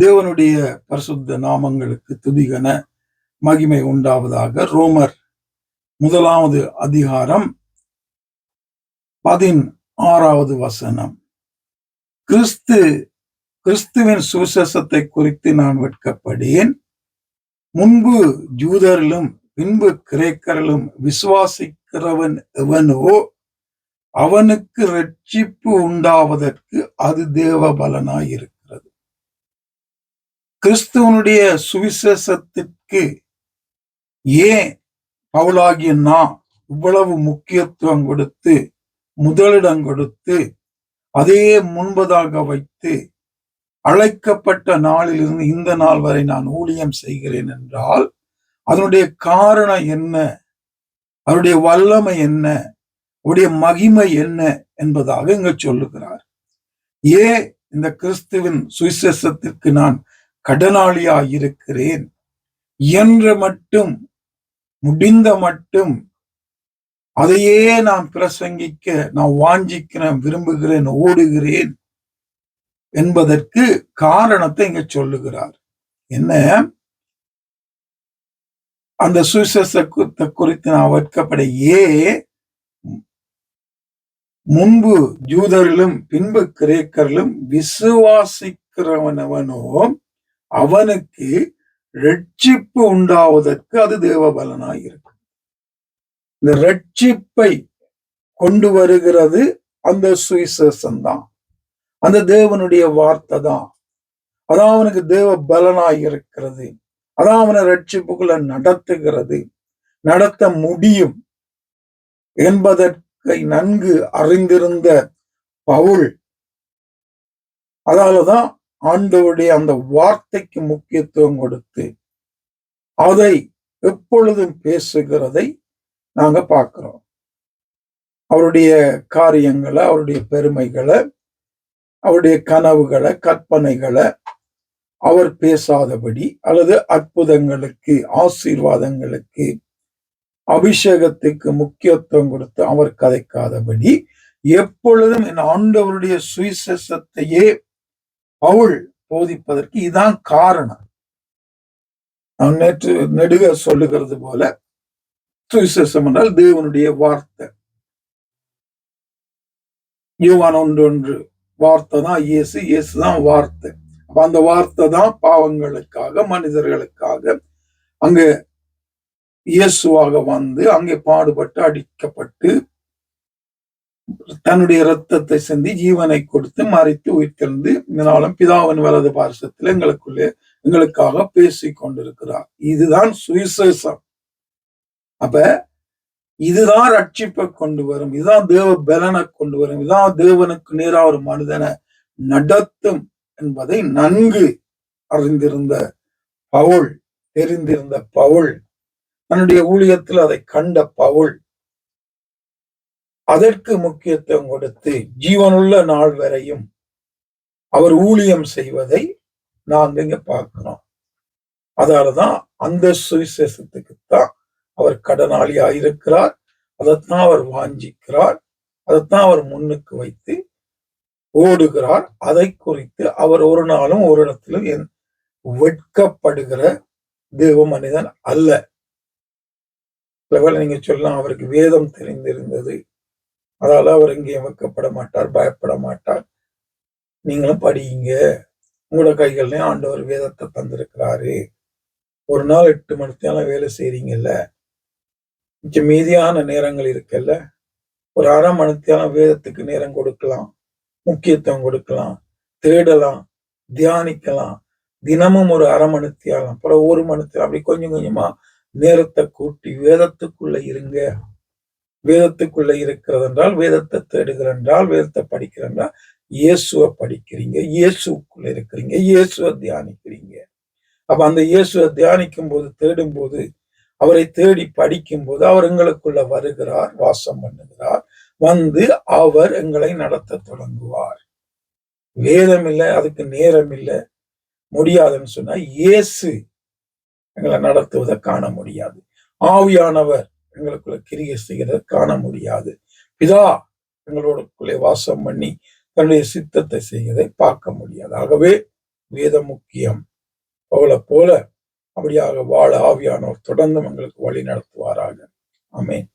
தேவனுடைய பரிசுத்த நாமங்களுக்கு துதிகன மகிமை உண்டாவதாக ரோமர் முதலாவது அதிகாரம் பதினாறாவது வசனம். கிறிஸ்து கிறிஸ்துவின் சுவிசேஷத்தை குறித்து நான் வெட்கப்படேன் முன்பு ஜூதரிலும் பின்பு கிரேக்கரிலும் விசுவாசிக்கிறவன் எவனோ அவனுக்கு ரட்சிப்பு உண்டாவதற்கு அது தேவ பலனாய் கிறிஸ்துவனுடைய சுவிசேஷத்திற்கு ஏன் பவுலாகிய நான் இவ்வளவு முக்கியத்துவம் கொடுத்து முதலிடம் கொடுத்து அதையே முன்பதாக வைத்து அழைக்கப்பட்ட நாளிலிருந்து இந்த நாள் வரை நான் ஊழியம் செய்கிறேன் என்றால் அதனுடைய காரணம் என்ன? அவருடைய வல்லமை என்ன? அவருடைய மகிமை என்ன என்பதாக இங்க சொல்லுகிறார். ஏன் இந்த கிறிஸ்துவின் சுவிசேஷத்திற்கு நான் கடனாளியா இருக்கிறேன் என்ற மட்டும் முடிந்த மட்டும் அதையே நான் பிரசங்கிக்க நான் வாஞ்சிக்கிறேன் விரும்புகிறேன் ஓடுகிறேன் என்பதற்கு காரணத்தை இங்க சொல்லுகிறார். என்ன? அந்த சுவிசேஷத்தை குறித்து நான் வெட்கப்பட முன்பு ஜூதரிலும் பின்பு கிரேக்கரிலும் விசுவாசிக்கிறவனவனோ அவனுக்கு ரட்சிப்பு உண்டாவதற்கு அது தேவபலனாய் இருக்கு இந்த ரட்சிப்பை கொண்டு வருகிறது அந்த சுவிசேஷன் தான் அந்த தேவனுடைய வார்த்தை தான் அதான் அவனுக்கு தேவ பலனாய் இருக்கிறது அதான் அவனை ரட்சிப்புக்குள்ள நடத்துகிறது. நடத்த முடியும் என்பதற்கை நன்கு அறிந்திருந்த பவுல் அதாலதான் ஆண்டவருடைய அந்த வார்த்தைக்கு முக்கியத்துவம் கொடுத்து அதை எப்பொழுதும் பேசுகிறதை நாங்க பார்க்கிறோம். அவருடைய காரியங்களை அவருடைய பெருமைகளை அவருடைய கனவுகளை கற்பனைகளை அவர் பேசாதபடி அல்லது அற்புதங்களுக்கு ஆசீர்வாதங்களுக்கு அபிஷேகத்துக்கு முக்கியத்துவம் கொடுத்து அவர் கதைக்காதபடி எப்பொழுதும் என் ஆண்டவருடைய சுவிசேஷத்தையே பவுல் போதிப்பதற்கு இதான் காரணம். நான் நேற்று நெடுக சொல்லுகிறது போல சுவிசேஷம் என்றால் தேவனுடைய வார்த்தை. யோவான் ஒன்று ஒன்று வார்த்தை தான் இயேசு இயேசு தான் வார்த்தை. அப்ப அந்த வார்த்தை தான் பாவங்களுக்காக மனிதர்களுக்காக அங்க இயேசுவாக வந்து அங்கே பாடுபட்டு அடிக்கப்பட்டு தன்னுடைய இரத்தத்தை சிந்தி ஜீவனை கொடுத்து மறைத்து உயிர்த்தெழுந்து இந்த நாளும் பிதாவின் வலது பாரசத்தில் எங்களுக்குள்ளே எங்களுக்காக பேசி கொண்டிருக்கிறார். இதுதான் சுவிசேஷம். அப்ப இதுதான் ரட்சிப்பை கொண்டு வரும். இதுதான் தேவ பலனை கொண்டு வரும். இதுதான் தேவனுக்கு நேரா ஒரு மனிதனை நடத்தும் என்பதை நன்கு அறிந்திருந்த பவுல் தெரிந்திருந்த பவுல் தன்னுடைய ஊழியத்தில் அதை கண்ட பவுல் அதற்கு முக்கியத்துவம் கொடுத்து ஜீவனுள்ள நாள் வரையும் அவர் ஊழியம் செய்வதை நாங்க இங்க பார்க்கிறோம். அதாலதான் அந்த சுவிசேஷத்துக்குத்தான் அவர் கடனாளியா இருக்கிறார். அதைத்தான் அவர் வாஞ்சிக்கிறார். அதைத்தான் அவர் முன்னுக்கு வைத்து ஓடுகிறார். அதை குறித்து அவர் ஒரு நாளும் ஒரு இடத்திலும் வெட்கப்படுகிற தேவ மனிதன் அல்ல. நீங்க சொல்லலாம் அவருக்கு வேதம் தெரிந்திருந்தது. அதால அவர் எங்கேயும் வைக்கப்பட மாட்டார் பயப்பட மாட்டார். நீங்களும் படியுங்க. உங்களோட கைகள்லயும் ஆண்டவர் வேதத்தை தந்திருக்கிறாரு. ஒரு நாள் எட்டு மணித்தாலும் வேலை செய்றீங்கல்ல? மிச்சம் மீதியான நேரங்கள் இருக்குல்ல? ஒரு அரை மணித்தாலும் வேதத்துக்கு நேரம் கொடுக்கலாம். முக்கியத்துவம் கொடுக்கலாம். தேடலாம். தியானிக்கலாம். தினமும் ஒரு அரை மணித்தியாலம் அப்புறம் ஒரு மணித்தியாலம் அப்படி கொஞ்சம் கொஞ்சமா நேரத்தை கூட்டி வேதத்துக்குள்ள இருங்க. வேதத்துக்குள்ள இருக்கிறது என்றால் வேதத்தை தேடுகிற என்றால் வேதத்தை படிக்கிற என்றால் இயேசுவை படிக்கிறீங்க இயேசுக்குள்ள இருக்கிறீங்க இயேசுவை தியானிக்கிறீங்க. அப்ப அந்த இயேசுவை தியானிக்கும் போது தேடும் போது அவரை தேடி படிக்கும் போது அவர் எங்களுக்குள்ள வருகிறார் வாசம் பண்ணுகிறார் வந்து அவர் எங்களை நடத்த தொடங்குவார். வேதம் இல்லை அதுக்கு நேரம் இல்லை. முடியாதுன்னு சொன்னா இயேசு எங்களை நடத்துவதை காண முடியாது. ஆவியானவர் எங்களுக்குள்ள கிரியை செய்கிறத காண முடியாது. பிதா எங்களோடுக்குள்ளே வாசம் பண்ணி தன்னுடைய சித்தத்தை செய்வதை பார்க்க முடியாது. ஆகவே வேதம் முக்கியம். அவளை போல அப்படியாக வாழ ஆவியானோர் தொடர்ந்து எங்களுக்கு வழி நடத்துவாராக. அமேன்